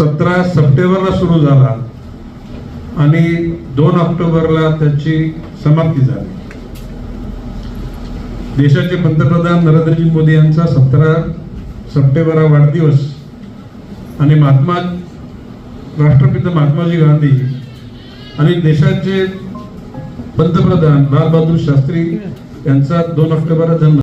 सतरा सप्टेंबरला सुरू झाला आणि दोन ऑक्टोबरला त्याची समाप्ती झाली. देशाचे पंतप्रधान नरेंद्रजी मोदी यांचा सतरा सप्टेंबर हा वाढदिवस आणि महात्मा राष्ट्रपिता महात्माजी गांधी आणि देशाचे पंतप्रधान लालबहादूर शास्त्री यांचा दोन ऑक्टोबरला जन्म